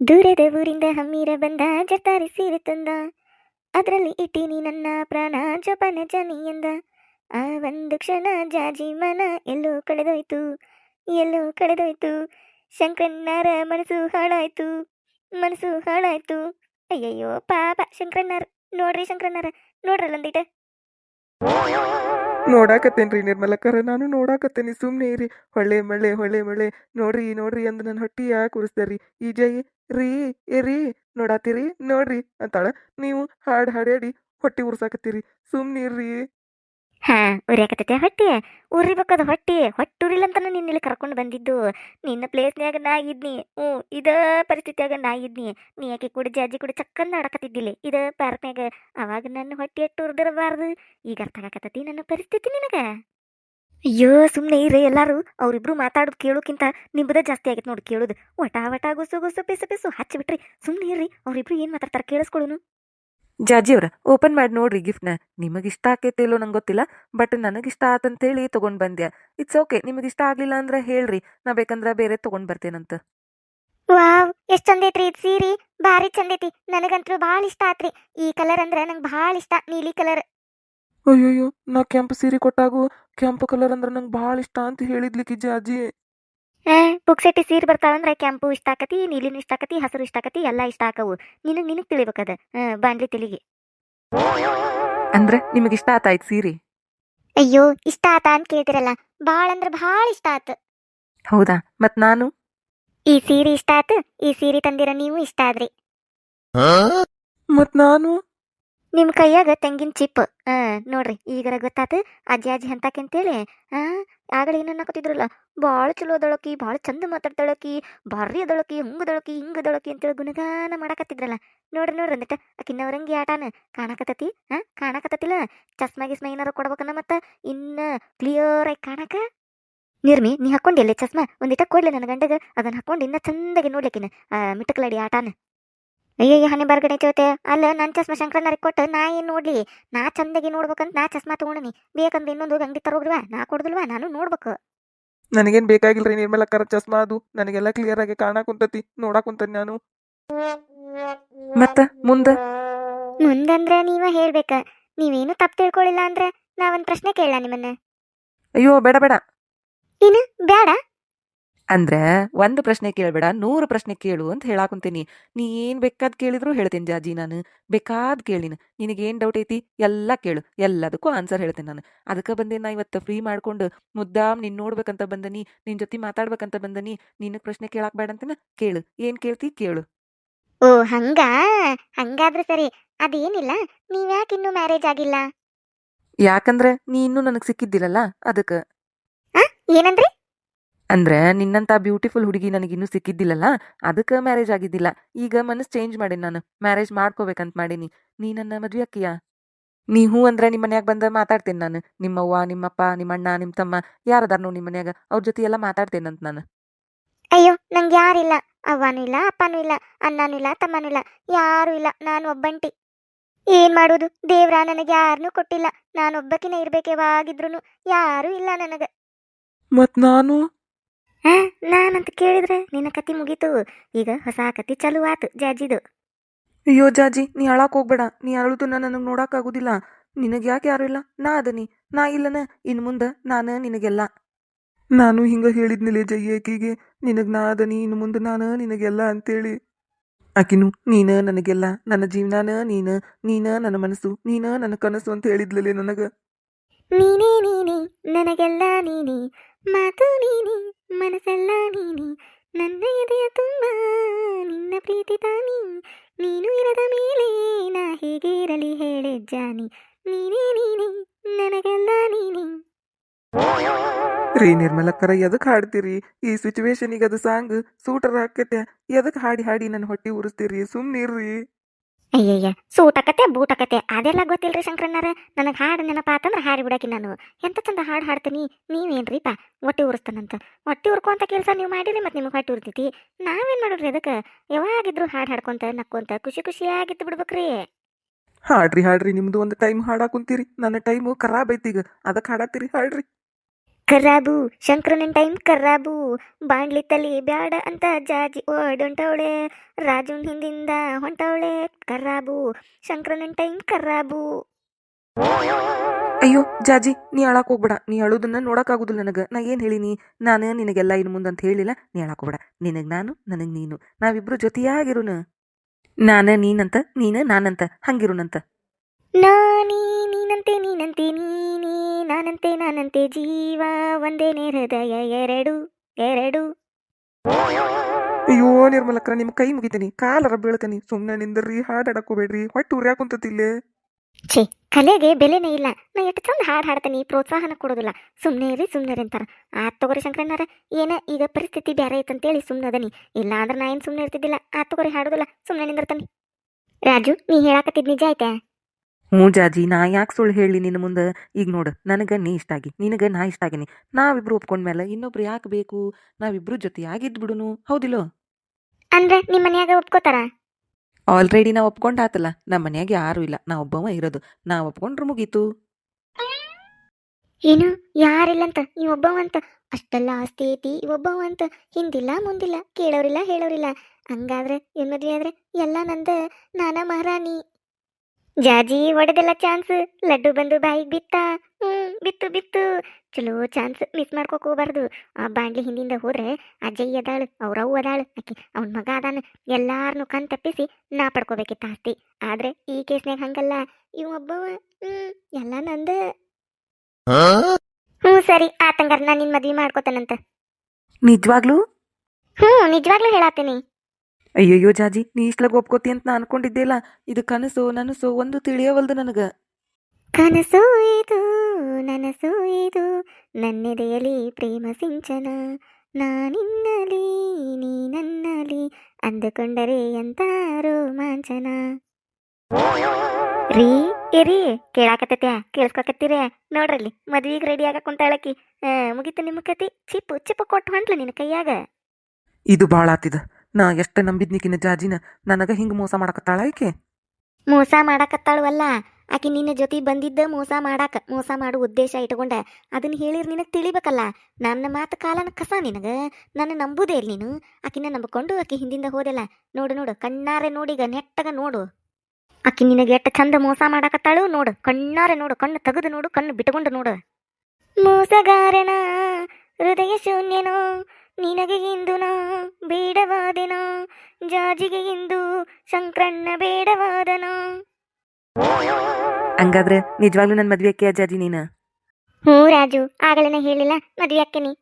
ದೂರದ ಊರಿಂದ ಹಮ್ಮಿರ ಬಂದ ಜತಾರಿ ಸೀರೆ ತಂದ. ಅದರಲ್ಲಿ ಇಟ್ಟೀನಿ ನನ್ನ ಪ್ರಾಣ, ಜಪನ ಜನಿ ಎಂದ. ಆ ಒಂದು ಕ್ಷಣ ಜಾಜಿ ಮನ ಎಲ್ಲೋ ಕಳೆದೋಯ್ತು ಎಲ್ಲೋ ಕಳೆದೋಯ್ತು. ಶಂಕರಣ್ಣರ ಮನಸ್ಸು ಹಾಳಾಯ್ತು ಮನಸ್ಸು ಹಾಳಾಯ್ತು. ಅಯ್ಯಯ್ಯೋ, ಪಾಪ ಶಂಕರಣ್ಣರ, ನೋಡ್ರಿ ಶಂಕರಣ್ಣರ ನೋಡ್ರಲ್ಲೊಂದಿಟ ನೋಡಾಕತ್ತೇನ್ರಿ ನಿರ್ಮಲಕ್ಕರ ನಾನು ನೋಡಾಕತ್ತೇನಿ ಸುಮ್ಮನೆ ಇರಿ. ಹೊಳೆ ಮಳೆ ಹೊಳೆ ಮಳೆ ನೋಡ್ರಿ ನೋಡ್ರಿ ಅಂದ್ ನನ್ನ ಹೊಟ್ಟಿ ಯಾಕೆ ಉರಿಸ್ತಾರ್ರಿ ಈ ಜೈ ರೀ, ಏ ರೀ, ನೋಡಾತೀರಿ, ನೋಡ್ರಿ, ಅಂತಾಳ. ನೀವು ಹಾಡ್ ಹಾಡಿ ಹೊಟ್ಟಿ ಉರ್ಸಾಕತ್ತೀರಿ. ಸುಮ್ನಿರ್ರಿ ಹಾ, ಉರಿಯಾಕತ್ತೈತೆ ಹೊಟ್ಟಿ. ಉರಿಬೇಕದ ಹೊಟ್ಟಿ. ಹೊಟ್ಟೆ ಉರಿಲಂತನ ನಿನ್ನ ಇಲ್ಲಿ ಕರ್ಕೊಂಡು ಬಂದಿದ್ದು. ನಿನ್ನ ಪ್ಲೇಸ್ನ್ಯಾಗ ನಾ ಇದ್ನಿ. ಹ್ಞೂ, ಇದ ಪರಿಸ್ಥಿತಿಯಾಗ ನಾ ಇದ್ನಿ. ನೀ ಯಾಕೆ ಕೂಡ ಜಾಜಿ ಕೂಡ ಚಕ್ಕಂದ ಆಡಕತ್ತಿದ್ದಿಲ್ಲ? ಇದ ಪಾರ್ಕ್ನ್ಯಾಗ ಅವಾಗ ನನ್ನ ಹೊಟ್ಟಿ ಎಟ್ಟು ಉರ್ದಿರಬಾರ್ದು? ಈಗ ಅರ್ಥ ಆಗಕತ್ತತಿ ನನ್ನ ಪರಿಸ್ಥಿತಿ ನಿನಗ. ಅಯ್ಯೋ ಸುಮ್ಮನೆ ಇರೇ ಎಲ್ಲಾರು. ಅವರಿಬ್ರು ಮಾತಾಡೋದು ಕೇಳೋಕ್ಕಿಂತ ನಿಮ್ಮದ ಜಾಸ್ತಿ ಆಗೈತೆ ನೋಡಿ ಕೇಳೋದು. ವಟ ವಟ ಗುಸು ಗುಸು ಪಿಸು ಪಿಸು ಹಚ್ಚಿಬಿಟ್ರಿ. ಸುಮ್ಮನೆ ಇರ್ರಿ ಅವ್ರಿಬ್ರು ಏನು ಮಾತಾಡ್ತಾರೆ ಕೇಳಿಸ್ಕೊಳ್ಳೋನು ಜಾಜಿಯವ್ರ ಓಪನ್ ಮಾಡಿ ನೋಡ್ರಿ ಗಿಫ್ಟ್ನ. ನಿಮಗೆ ಇಷ್ಟ ಆಕೈತೆ ಇಲ್ಲೋ ನಂಗೆ ಗೊತ್ತಿಲ್ಲ ಬಟ್ ನನಗೆ ಇಷ್ಟ ಆತಂತೇಳಿ ತಗೊಂಡ್ ಬಂದ್ಯಾ. ಇಟ್ಸ್ ಓಕೆ ನಿಮಗೆ ಇಷ್ಟ ಆಗಲಿಲ್ಲ ಅಂದ್ರೆ ಹೇಳ್ರಿ ನಾ ಬೇಕಂದ್ರೆ ಬೇರೆ ತಗೊಂಡ್ ಬರ್ತೇನಂತ. ವಾವ್ ಎಷ್ಟ್ ಚಂದ ಐತ್ರಿ ಇದು ಸೀರೆ. ಭಾರಿ ಚಂದ ಐತಿ ನನಗಂತೂ ಭಾಳ ಇಷ್ಟ ಆತ್ರಿ. ಈ ಕಲರ್ ಅಂದ್ರೆ ನಂಗೆ ಬಾಳ ಇಷ್ಟ ನೀಲಿ ಕಲರ್. ಅಯ್ಯೋಯ್ಯೋ ನಾ ಕೆಂಪು ಸೀರೆ ಕೊಟ್ಟಾಗು ಕೆಂಪು ಕಲರ್ ಅಂದ್ರೆ ನಂಗೆ ಭಾಳ ಇಷ್ಟ ಅಂತ ಹೇಳಿದ್ಲಿಕ್ಕೆ ಅಜ್ಜಿ. ಪುಕ್ಸೆಟ್ಟಿ ಸೀರೆ ಬರ್ತಾವಂದ್ರೆ ಕೆಂಪು ಇಷ್ಟ ಆಕತಿ ನೀಲಿನೂ ಇಷ್ಟ ಆಕತಿ ಹಸಿರು ಇಷ್ಟ ಆಕತಿ ಎಲ್ಲ ಇಷ್ಟ ಆಕವು. ನಿನಗೆ ನಿನಗೆ ತಿಳಿಬೇಕದ? ಬಾಂಡ್ಲಿ ತಿಳಿಗೆ. ಅಂದ್ರೆ ನಿಮಗೆ ಇಷ್ಟ ಆತಾಯ್ತು ಸೀರೆ? ಅಯ್ಯೋ ಇಷ್ಟ ಆತ ಅಂತ ಕೇಳ್ತಿರಲ್ಲ ಭಾಳ ಅಂದ್ರೆ ಭಾಳ ಇಷ್ಟ ಆತು. ಹೌದಾ ಮತ್ ನಾನು? ಈ ಸೀರೆ ಇಷ್ಟ ಆತು ಈ ಸೀರೆ ತಂದಿರ ನೀವು ಇಷ್ಟ ಆದ್ರಿ. ಮತ್ ನಾನು? ನಿಮ್ಮ ಕೈಯಾಗ ತೆಂಗಿನ ಚಿಪ್ ಆ, ನೋಡ್ರಿ, ಈಗರ ಗೊತ್ತಾತು? ಅಜ್ಜಿ ಅಜ್ಜಿ ಅಂತೇಳಿ ಆ, ಆಗಲೇ ಏನನ್ನ ಹಾಕತಿದ್ರಲ್ಲ ಭಾಳ ಚಲೋ ಅದಳಕಿ ಭಾಳ ಚಂದ ಮಾತಾಡ್ತಾಳಕಿ, ಭಾರಿ ಅದಳಕಿ, ಹಿಂಗ ದೊಳಕಿ ಅಂತೇಳಿ ಗುಣಗಾನ ಮಾಡಕತ್ತಿದ್ರಲ್ಲ? ನೋಡ್ರಿ ನೋಡ್ರಿ ಅಂದಿಟ್ಟ ಆಕಿನ್ನವರಂಗಿ ಆಟಾನ, ಕಾಣಕತ್ತತಿ? ಹಾ ಕಾಣಕತ್ತತಿಲ್ಲ? ಚಸ್ಮಾ ಗಿಸ್ಮಾ ಏನಾರ ಕೊಡ್ಬೇಕನ್ನ ಮತ್ತ? ಇನ್ನ ಕ್ಲಿಯರ್ ಆಗಿ ಕಾಣಕ? ನಿರ್ಮಿ, ನೀ ಹಾಕೊಂಡಿಲ್ಲ ಚಸ್ಮಾ? ಒಂದಿಟ ಕೊಡ್ಲಿ ನನ್ನ ಗಂಡಗ, ಅದನ್ನ ಹಾಕೊಂಡು ಇನ್ನ ಚಂದಾಗಿ ನೋಡ್ಲಿಕ್ಕಿನ ಮಿಟಕ್ಲಡಿ ಆಟಾನ. ಅಯ್ಯಯ್ಯ ಹನಿ ಬರ್ಗಡೆ ಚೋತೆ ಅಲ್ಲ ನನ್ನ ಚಸ್ಮಾ ಶಂಕರಣ್ಣರಿಗೆ ಕೊಟ್ಟು ನಾ ಏನು ನೋಡ್ಲಿ. ನಾ ಚಂದಾಗಿ ನೋಡ್ಬೇಕಂತ ನಾ ಚಸ್ಮಾ ತಗೊಂಡಿನಿ. ಬೇಕಂದ್ರೆ ಇನ್ನೊಂದು ಅಂಗಡಿ ತರೋಗ್ರಿವಾ ನಾ ಕೊಡ್ದಲ್ವಾ? ನಾನು ನೋಡ್ಬೇಕು. ನನಗೇನ್ ಬೇಕಾಗಿಲ್ರಿ ಕರ ಚಸ್ಮಾ ಅದು. ನನಗೆಲ್ಲ ಕ್ಲಿಯರ್ ಆಗಿ ಕಾಣಾಕುಂತತಿ ನೋಡಾಕುಂತನಿ ನಾನು. ಮತ್ತ ಮುಂದ? ಮುಂದಂದ್ರೆ ನೀವ ಹೇಳ್ಬೇಕ. ನೀವೇನು ತಪ್ಪು ತಿಳ್ಕೊಳ್ಳಿಲ್ಲ ಅಂದ್ರೆ ನಾ ಒಂದ್ ಪ್ರಶ್ನೆ ಕೇಳ ನಿಮ್ಮನ್ನ? ಅಯ್ಯೋ ಬೇಡ ಬೇಡ. ಅಂದ್ರೆ ಒಂದು ಪ್ರಶ್ನೆ ಕೇಳ್ಬೇಡ ನೂರು ಪ್ರಶ್ನೆ ಕೇಳು ಅಂತ ಹೇಳಾಕುಂತೀನಿ. ನೀ ಏನ್ ಬೇಕಾದ್ ಕೇಳಿದ್ರು ಹೇಳ್ತೀನಿ ಜಾಜಿ ನಾನು. ಬೇಕಾದ್ ಕೇಳಿನ ನಿನಗೇನ್ ಡೌಟ್ ಐತಿ? ಎಲ್ಲ ಕೇಳು. ಎಲ್ಲದಕ್ಕೂ ಆನ್ಸರ್ ಹೇಳ್ತೇನೆ ನಾನು. ಅದಕ್ಕೆ ಬಂದೆ ನಾ ಇವತ್ತು ಫ್ರೀ ಮಾಡ್ಕೊಂಡು ಮುದ್ದಾಮ್ ನಿನ್ ನೋಡ್ಬೇಕಂತ ಬಂದನಿ ನಿನ್ ಜೊತೆ ಮಾತಾಡ್ಬೇಕಂತ ಬಂದನಿ ನಿನ್ನ ಪ್ರಶ್ನೆ ಕೇಳಾಕ್ ಬೇಡ ಕೇಳು. ಏನ್ ಕೇಳ್ತಿ? ಕೇಳು. ಓ ಹಂಗ? ಹಂಗಾದ್ರೆ ಸರಿ. ಅದೇನಿಲ್ಲ. ನೀವ್ಯಾಕೆ ಇನ್ನೂ ಮ್ಯಾರೇಜ್ ಆಗಿಲ್ಲ? ಯಾಕಂದ್ರೆ ನೀ ಇನ್ನೂ ನನಗ್ ಸಿಕ್ಕಿದ್ದಿಲ್ಲಲ್ಲ ಅದಕ್ಕೆ. ಆ? ಏನಂದ್ರಿ? ಅಂದ್ರೆ ನಿನ್ನಂತ ಬ್ಯೂಟಿಫುಲ್ ಹುಡುಗಿ ನನಗಿನ್ನೂ ಸಿಕ್ಕಿದ್ದಿಲ್ಲಲ್ಲ? ಅದಕ್ಕೆ ಮ್ಯಾರೇಜ್ ಆಗಿದ್ದಿಲ್ಲ. ಈಗ ಮನಸ್ಸು ಚೇಂಜ್ ಮಾಡೀನಿ ನಾನು. ಮ್ಯಾರೇಜ್ ಮಾಡ್ಕೋಬೇಕಂತ ಮಾಡೀನಿ. ನೀ ನನ್ನ ಮದುವೆ ಅಕ್ಕಿಯ? ನೀ ಹೂ ಅಂದ್ರೆ ನಿಮ್ಮ ಮನ್ಯಾಗ ಬಂದ ಮಾತಾಡ್ತೇನೆ ನಾನು. ನಿಮ್ಮವ್ವ ನಿಮ್ಮಪ್ಪ ನಿಮ್ಮ ಅಣ್ಣ ನಿಮ್ಮ ತಮ್ಮ ಯಾರದಾರ ನೋಡಿ ನಿಮ್ಮ ಮನ್ಯಾಗ? ಅವ್ರ ಜೊತೆ ಎಲ್ಲ ಮಾತಾಡ್ತೇನಂತ ನಾನು. ಅಯ್ಯೋ ನಂಗೆ ಯಾರಿಲ್ಲ ಅವ್ವನೂ ಇಲ್ಲ ಅಪ್ಪನೂ ಇಲ್ಲ ಅಣ್ಣನೂ ಇಲ್ಲ ತಮ್ಮನೂ ಇಲ್ಲ ಯಾರು ಇಲ್ಲ. ನಾನು ಒಬ್ಬಂಟಿ. ಏನ್ ಮಾಡೋದು? ದೇವ್ರ ನನಗೆ ಯಾರನ್ನೂ ಕೊಟ್ಟಿಲ್ಲ. ನಾನು ಒಬ್ಬಕಿನ ಇರ್ಬೇಕು ಯಾವಾಗಿದ್ರು ಯಾರೂ ಇಲ್ಲ ನನಗೆ. ಮತ್ ನಾನು? ಹಾ ನಾನಂತ ಕೇಳಿದ್ರೆ ನಿನ್ನ ಕತಿ ಮುಗೀತು. ಈಗ ಹೊಸ ಕತಿ ಚಾಲು ಆತು ಜಾಜಿದು. ಅಯ್ಯೋ ಜಾಜಿ ನೀ ಅಳಕ್ ಹೋಗ್ಬೇಡ. ನೀ ಅಳುದನ್ನ ನನಗೆ ನೋಡಕ್ ಆಗುದಿಲ್ಲ ನಿನಗೆ ಯಾಕೆ ಯಾರು ಇಲ್ಲ? ನಾ ಅದನಿ. ನಾ ಇಲ್ಲನ? ಇನ್ ಮುಂದ ನಾನು ನಿನಗೆಲ್ಲ. ನಾನು ಹಿಂಗ ಹೇಳಿದ್ನಿಲ್ಲ ಜಯ್ಯ ನಿನಗೆ ನಿನಗ್ ನಾ ಅದನಿ ಇನ್ನು ಮುಂದೆ ನಾನು ನಿನಗೆಲ್ಲ ಅಂತೇಳಿ. ಆಕಿನು ನೀನ ನನಗೆಲ್ಲ. ನನ್ನ ಜೀವನಾನ ನೀನ. ನೀನ ನನ್ನ ಮನಸ್ಸು. ನೀನ ನನ್ನ ಕನಸು ಅಂತ ಹೇಳಿದ್ಲಲೆ ನನಗ. ನೀನೇ ನೀನೇ ನನಗೆಲ್ಲ ನೀನೇ. ಮಾತು ನೀನೇ. ಮನಸ್ಸೆಲ್ಲ ನೀನೆ. ನನ್ನ ಎದೆಯ ತುಂಬ. ನಿನ್ನ ಪ್ರೀತಿ ತಾನಿ. ನೀನು ಇರದ ಮೇಲೆ ನಾ ಹೇಗೆ ಇರಲಿ ಹೇಳೆ ಜಾನಿ. ನೀನೇ ನೀನೇ. ನನಗೆಲ್ಲ ನೀನೆ. ರೀ ನಿರ್ಮಲಕ್ಕರ ಎದಕ್ಕೆ ಹಾಡ್ತೀರಿ? ಈ ಸಿಚುವೇಶನಿಗೆ ಅದು ಸಾಂಗ್ ಸೂಟರ್ ಹಾಕತ್ತೆ ಎದಕ್ಕೆ ಹಾಡಿ ಹಾಡಿ ನನ್ನ ಹೊಟ್ಟೆ ಉರಿಸ್ತೀರಿ? ಸುಮ್ನಿರ್ರಿ. ಅಯ್ಯಯ್ಯ, ಸೂಟಕತೆ ಬೂಟಕತೆ, ಅದೆಲ್ಲ ಗೊತ್ತಿಲ್ರಿ ಶಂಕರಣ್ಣರ? ನನಗೆ ಹಾಡು ನೆನಪ ನೆನಪಾತಂದ್ರೆ ಹಾಡಿ ಬಿಡಕಿ ನಾನು. ಎಂತ ಚಂದ ಹಾಡು ಹಾಡ್ತೀನಿ? ನೀವೇನ್ರಿಪ್ಪ ಹೊಟ್ಟೆ ಉರಿಸ್ತಾನಂತ. ಹೊಟ್ಟೆ ಉರ್ಕೊಂತ ಕೆಲಸ ನೀವು ಮಾಡಿರಿ ಮತ್ತು ನಿಮಗೆ ಹೊಟ್ಟೆ ಉರ್ತೈತಿ ನಾವೇನು ಮಾಡೋದ್ರಿ ಅದಕ್ಕೆ? ಯಾವಾಗಿದ್ರು ಹಾಡು ಹಾಡ್ಕೊಂತ, ನಕ್ಕೊಂತ ಖುಷಿ ಖುಷಿಯಾಗಿತ್ತು ಬಿಡ್ಬೇಕ್ರಿ. ಹಾಡ್ರಿ ಹಾಡ್ರಿ, ನಿಮ್ದು ಒಂದು ಟೈಮ್ ಹಾಡಾಕುಂತೀರಿ ನನ್ನ ಟೈಮು ಖರಾಬ್ ಐತಿ ಈಗ. ಅದಕ್ಕೆ ಹಾಡತ್ತೀರಿ, ಹಾಡ್ರಿ. ಕರ್ರಾಬು ಶಂಕರನ ಟೈಮ್ ಕರ್ರಾಬು. ಬಾಂಡ್ಲಿ ತಲಿ ಬ್ಯಾಡ ಅಂತ ಜಾಜಿ ಓಡೊಂಟವಳೆ. ರಾಜುನ್ ಹಿಂದಿಂದ ಹೊಂಟವಳೆ ಕರ್ರಾಬು. ಶಂಕರನ ಟೈಮ್ ಕರ್ರಾಬು. ಅಯ್ಯೋ ಜಾಜಿ ನೀ ಹೇಳಕ್ ಹೋಗ್ಬೇಡ. ನೀ ಅಳುದನ್ನ ನೋಡಕ್ಕಾಗುದಿಲ್ಲ ನನಗೆ. ನಾ ಏನು ಹೇಳಿನಿ? ನಾನು ನಿನಗೆಲ್ಲ ಇನ್ನು ಮುಂದೆ ಅಂತ ಹೇಳಿಲ್ಲ. ನೀ ಹೇಳಕ್ ಹೋಗ್ಬೇಡ. ನಿನಗೆ ನಾನು ನನಗೆ ನೀನು. ನಾವಿಬ್ರು ಜೊತೆಯಾಗಿರುನ ನಾನ ನೀನಂತ ನೀನ ನಾನಂತ. ಹಂಗಿರುನಂತ ನಾನೀ ನೀನಂತೆ ನೀನಂತೆ ನೀನೇ ನಾನಂತೆ ನಾನಂತೆ ಜೀವ ಒಂದೇ ಹೃದಯ ಎರಡು ಎರಡು. ಅಯ್ಯೋ ನಿರ್ಮಲಕ್ರ ನಿಮ್ಮ ಕೈ ಮುಗಿತೀನಿ. ಕಾಲರ ಬೀಳ್ತೀನಿ. ಸುಮ್ಮನೆ ನಿಂದ್ರಿ ಹಾಡಾಡಕ್ ಹೊಟ್ಟು ಹೊಟ್ಟೆ ಉರ್ಯಾಕುಂತತಿಲ್ಲೇ ಛೇ ಕಲೆಗೆ ಬೆಲೆನೇ ಇಲ್ಲ. ನಾ ಎಷ್ಟು ಚಂದ ಹಾಡು ಹಾಡ್ತೀನಿ ಪ್ರೋತ್ಸಾಹನ ಕೊಡೋದಿಲ್ಲ. ಸುಮ್ಮನೆ ಇರಿ ಸುಮ್ಮನೆ ಅಂತಾರ. ಆತ್ ತಗೋರಿ ಶಂಕರಣ್ಣಾರ ಏನ ಈಗ ಪರಿಸ್ಥಿತಿ ಬೇರೆ ಐತಂತೇಳಿ ಸುಮ್ಮನೆ ಅದನಿ. ಇಲ್ಲ ಅಂದ್ರೆ ನಾ ಏನು ಸುಮ್ಮನೆ ಇರ್ತಿದ್ದಿಲ್ಲ. ಆತ್ ತಗೋರಿ ಹಾಡೋದಿಲ್ಲ. ಸುಮ್ಮನೆ ನಿಂದಿರ್ತಾನೆ. ರಾಜು ನೀ ಹೇಳಾಕತ್ತಿದ್ ನಿಜ ಆಯ್ತಾ? ಹ್ಞೂ ಜಾಜಿ ನಾ ಯಾಕೆ ಸುಳ್ಳು ಹೇಳಿ ನಿನ್ನ ಮುಂದೆ? ಈಗ ನೋಡು ನನಗೆ ನೀ ಇಷ್ಟ ಆಗಿ ನಿನಗೆ ನಾ ಇಷ್ಟ ಆಗಿನಿ. ನಾವಿಬ್ರು ಒಪ್ಕೊಂಡ್ಮೇಲೆ ಇನ್ನೊಬ್ರು ಯಾಕೆ ಬೇಕು? ನಾವಿಬ್ರು ಜೊತೆಯಾಗಿದ್ದು ಬಿಡುನು ಹೌದಿಲ್ಲೋ? ಅಂದ್ರೆ ನಿಮ್ಮ ಮನ್ಯಾಗ ಒಪ್ಕೋತಾರ? ಆಲ್ರೆಡಿ ನಾ ಒಪ್ಕೊಂಡಾತಲ್ಲ ನಮ್ಮ ಮನ್ಯಾಗ ಯಾರು ಇಲ್ಲ ನಾ ಒಬ್ಬವ ಇರೋದು ನಾ ಒಪ್ಕೊಂಡ್ರು ಮುಗೀತು. ಏನು ಯಾರಿಲ್ಲಂತ ಈ ಒಬ್ಬವಂತ? ಅಷ್ಟೆಲ್ಲ ಆಸ್ತಿ ಐತಿ ಈ ಒಬ್ಬವಂತ ಹಿಂದಿಲ್ಲ ಮುಂದಿಲ್ಲ ಕೇಳೋರಿಲ್ಲ ಹೇಳೋರಿಲ್ಲ. ಹಂಗಾದ್ರೆ ಇವ್ ಮದ್ವೆ ಆದ್ರೆ ಎಲ್ಲ ನಂದ ನಾನ ಮಹಾರಾಣಿ. ಜಾಜಿ ಒಡೆದೆಲ್ಲ ಚಾನ್ಸ್. ಲಡ್ಡು ಬಂದು ಬಾಯಿಗೆ ಬಿತ್ತ. ಹ್ಮ್ ಬಿತ್ತು ಬಿತ್ತು. ಚಲೋ ಚಾನ್ಸ್. ಮಿಸ್ ಹೋಗ್ಬಾರ್ದು. ಆ ಬಾಂಡ್ಲಿ ಹಿಂದಿಂದ ಹೋದ್ರೆ ಅಜ್ಜಯ್ಯ ಅದಾಳು ಅವ್ರವ್ವ ಅದಾಳು. ಆಕಿ ಅವನ ಮಗ ಅದಾನ. ಎಲ್ಲಾರನು ಕಣ್ ತಪ್ಪಿಸಿ ನಾ ಪಡ್ಕೋಬೇಕಿತ್ತ ಆಸ್ತಿ. ಆದ್ರೆ ಈ ಕೇಸ್ನ್ಯಾಗ ಹಂಗಲ್ಲ. ಇವ ಒಬ್ಬವ ಹ್ಮ್ ಎಲ್ಲ ನಂದ. ಹ್ಞೂ ಸರಿ. ಆತಂಗಾರ ನಾ ನಿನ್ ಮದ್ವೆ ಮಾಡ್ಕೋತಾನಂತ. ನಿಜವಾಗ್ಲೂ? ಹ್ಞೂ ನಿಜವಾಗ್ಲೂ ಹೇಳಾತೀನಿ. ಅಯ್ಯಯ್ಯೋ ಜಾಜಿ ನೀ ಇಷ್ಟಲಾಗ ಒಪ್ಕೋತಿ ಅಂತ ನಾ ಅನ್ಕೊಂಡಿದ್ದೆ ಇಲ್ಲ ಇದು ಕನಸು ನನಸು ಒಂದು ತಿಳಿಯವಲ್ದು ನನಗೆ. ಕನಸು ಇದು ನನಸು ಇದು ನನ್ನೆದೆಯಲಿ ಪ್ರೇಮ ಸಿಂಚನ. ನಾನಿನ್ನಲಿ ನೀ ನನ್ನಲಿ ಅಂದುಕೊಂಡರೆ ಎಂತ ರೋಮಾಂಚನ? ರೀ ಏರಿ ಕೇಳಾಕತ್ತೈತ್ಯಾ ಕೇಳಿಸ್ಕೊಕತ್ತೀರೇ. ನೋಡ್ರಲ್ಲಿ ಮದ್ವಿಗೆ ರೆಡಿ ಆಗ ಕುಂತಾಳಕಿ. ಮುಗೀತು ನಿಮ್ಮ ಕತಿ ಚಿಪ್ಪು ಚಿಪ್ಪು ಕೊಟ್ಟು ಹೊಂಟ್ಲ ನಿನ್ನ ಕೈಯಾಗ. ಇದು ಭಾಳ ಆತಿದ. ನಾ ಎಷ್ಟು ನಂಬಿದ್ನಿಕಿನ ಜಾಜಿನ? ನನಗ ಹಿಂಗ ಮೋಸ ಮಾಡಕತ್ತಾಳ ಆಕೆ? ಮೋಸ ಮಾಡಕತ್ತಾಳವಲ್ಲ, ಆಕಿ ನಿನ್ನ ಜೊತೆ ಬಂದಿದ್ದ ಮೋಸ ಮಾಡಾಕ, ಮೋಸ ಮಾಡೋ ಉದ್ದೇಶ ಇಟ್ಕೊಂಡ ಅದನ್ನ ಹೇಳಿರ್ ನಿನಗೆ ತಿಳಿಬೇಕಲ್ಲ, ನನ್ನ ಮಾತು ಕಾಲನ ಕಸ ನಿನಗ, ನನ್ನ ನಂಬುದೇ ಇಲ್ಲ ನೀನು, ಆಕಿನ ನಂಬಿಕೊಂಡು ಆಕಿ ಹಿಂದಿಂದ ಹೋದೆಲ್ಲ, ನೋಡು ನೋಡು, ಕಣ್ಣಾರೆ ನೋಡಿಗ, ನೆಟ್ಟಗ ನೋಡು. ಆಕಿ ನಿನಗೆ ಎಷ್ಟು ಚಂದ ಮೋಸ ಮಾಡಕತ್ತಾಳು ನೋಡು, ಕಣ್ಣಾರೆ ನೋಡು, ಕಣ್ಣು ತೆಗೆದು ನೋಡು, ಕಣ್ಣು ಬಿಟ್ಕೊಂಡು ನೋಡು. ಮೋಸಗಾರನ ಹೃದಯ ಶೂನ್ಯನೋ ನಿನಗೆ ಇಂದು ನಾ ಬೇಡವಾದೆನ ಜಾಜಿಗೆ ಇಂದು ಶಂಕ್ರಣ್ಣ ಬೇಡವಾದನ ಹಂಗಾದ್ರೆ ನಿಜವಾಗ್ಲೂ ನನ್ನ ಮದ್ವೆ ಅಕ್ಕಿ ಅಜ್ಜಾಜಿ ನೀನ? ಹ್ಞೂ ರಾಜು ಆಗಲೇ ಹೇಳಿಲ್ಲ ಮದುವೆ ಅಕ್ಕನಿ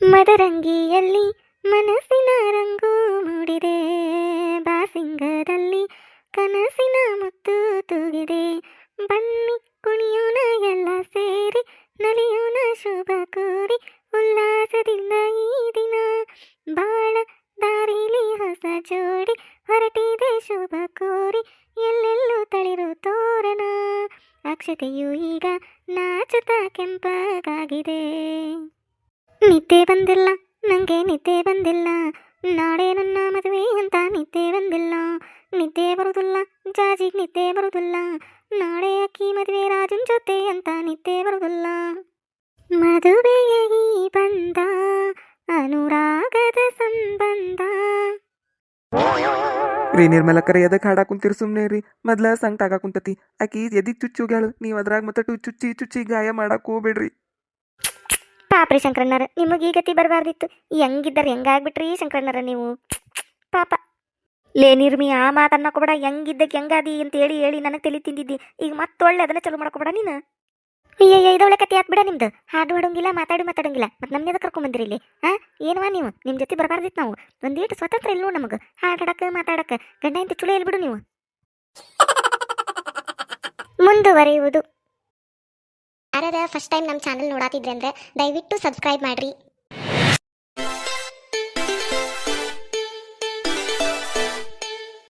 ಮದರಂಗಿಯಲ್ಲಿ ಮನಸ್ಸಿನ ರಂಗು ಮೂಡಿದೆ ಬಾಸಿಂಗದಲ್ಲಿ ಕನಸಿನ ಮುತ್ತು ತೂಗಿದೆ. ಬನ್ನಿ ಕುಣಿಯೋಣ ಎಲ್ಲ ಸೇರಿ ನಲಿಯೋಣ ಶುಭ ಕೋರಿ ಉಲ್ಲಾಸದಿಂದ ಈ ದಿನ ಬಾಳ ದಾರಿಲಿ ಹೊಸ ಜೋಡಿ ಹೊರಟಿದೆ ಶುಭ ಕೋರಿ, ಎಲ್ಲೆಲ್ಲೂ ತಳಿರು ತೋರಣ. ಅಕ್ಷತೆಯು ಈಗ ನಾಚುತ್ತ ಕೆಂಪಾಗಿದೆ ನಿದ್ದೆ ಬಂದಿಲ್ಲ, ನಂಗೆ ನಿದ್ದೆ ಬಂದಿಲ್ಲ. ನಾಳೆ ನನ್ನ ಮದುವೆ ಅಂತ ನಿದ್ದೆ ಬಂದಿಲ್ಲ. ನಿದ್ದೆ ಬರುದಿಲ್ಲ ಜಾಜಿಗೆ ನಿದ್ದೆ ಬರುದಿಲ್ಲ. ನಾಳೆ ಅಕ್ಕಿ ಮದುವೆ ರಾಜನ್ ಜೊತೆ ಅಂತ ನಿದ್ದೆ ಬರುದಿಲ್ಲ. ಮದುವೆಯಾಗಿ ರೀ ಕರೆ ಎದಕ್ಕೆ ಹಾಡಾ ಕುಂತಿರ್ ಸುಮ್ಮನೆ ರೀ? ಮೊದ್ಲ ಸಂಕಟ ತಾಗ ಕುಂತತಿ ಆಕಿ ಚುಚ್ಚು ಚುಚ್ಚುಗ್ಯಾಳು ನೀವು ಅದ್ರಾಗ ಮತ್ತೆ ಟು ಚುಚ್ಚಿ ಚುಚ್ಚಿ ಗಾಯ ಮಾಡಕ್ಕೆ ಹೋಗ್ಬೇಡ್ರಿ. ಪಾಪ್ರಿ ಶಂಕರಣ್ಣರ, ನಿಮಗೆ ಈ ಗತಿ ಬರಬಾರ್ದಿತ್ತು. ಹೆಂಗಿದ್ದಾರೆ, ಹೆಂಗಾಗ್ಬಿಟ್ರಿ ಶಂಕರಣ್ಣರ ನೀವು? ಪಾಪ. ಲೇ ನಿರ್ಮಿ, ಆ ಮಾತನ್ನಕೋಬೇಡ ಹೆಂಗಿದ್ದಕ್ಕೆ ಹೆಂಗಾದಿ ಅಂತ ಹೇಳಿ ಹೇಳಿ ನನಗೆ ತಲೆ ತಿಂದಿದ್ದಿ. ಈಗ ಮತ್ತೊಳ್ಳೆ ಅದನ್ನ ಚಲೋ ಮಾಡ್ಕೊಬೇಡ ನೀನು. ಅಯ್ಯಯ್ಯ, ಇದೊಳ್ಳೆ ಕತೆ ಆಗ್ಬಿಡ ನಿಮ್ದು. ಹಾಡು ಹಾಡೋಂಗಿಲ್ಲ, ಮಾತಾಡು ಮಾತಾಡೋಂಗಿಲ್ಲ. ಮತ್ತೆ ಕರ್ಕೊಂಡ್ ಬಂದ್ರಿ ಇಲ್ಲಿ? ಹಾ ಏನವಾ ನೀವು? ನಿಮ್ಮ ಜೊತೆ ಬರಬಾರ್ದಿತ್ತು ನಾವು. ಒಂದೀಟು ಸ್ವತಂತ್ರ ಇಲ್ಲ ನಮಗೆ? ಹಾಡಾಡಕ್ಕೆ ಮಾತಾಡಕ್ಕೆ ಗಂಡ ಇಂತ ಚುಳು ಹೇಳ್ಬಿಡು ನೀವು. ಮುಂದುವರಿಯುವುದು. ಯಾರ್ಯಾರ ಫಸ್ಟ್ ಟೈಮ್ ನಮ್ಮ ಚಾನಲ್ ನೋಡಾತಿದ್ರೆ ಅಂದ್ರೆ ದಯವಿಟ್ಟು ಸಬ್ಸ್ಕ್ರೈಬ್ ಮಾಡ್ರಿ.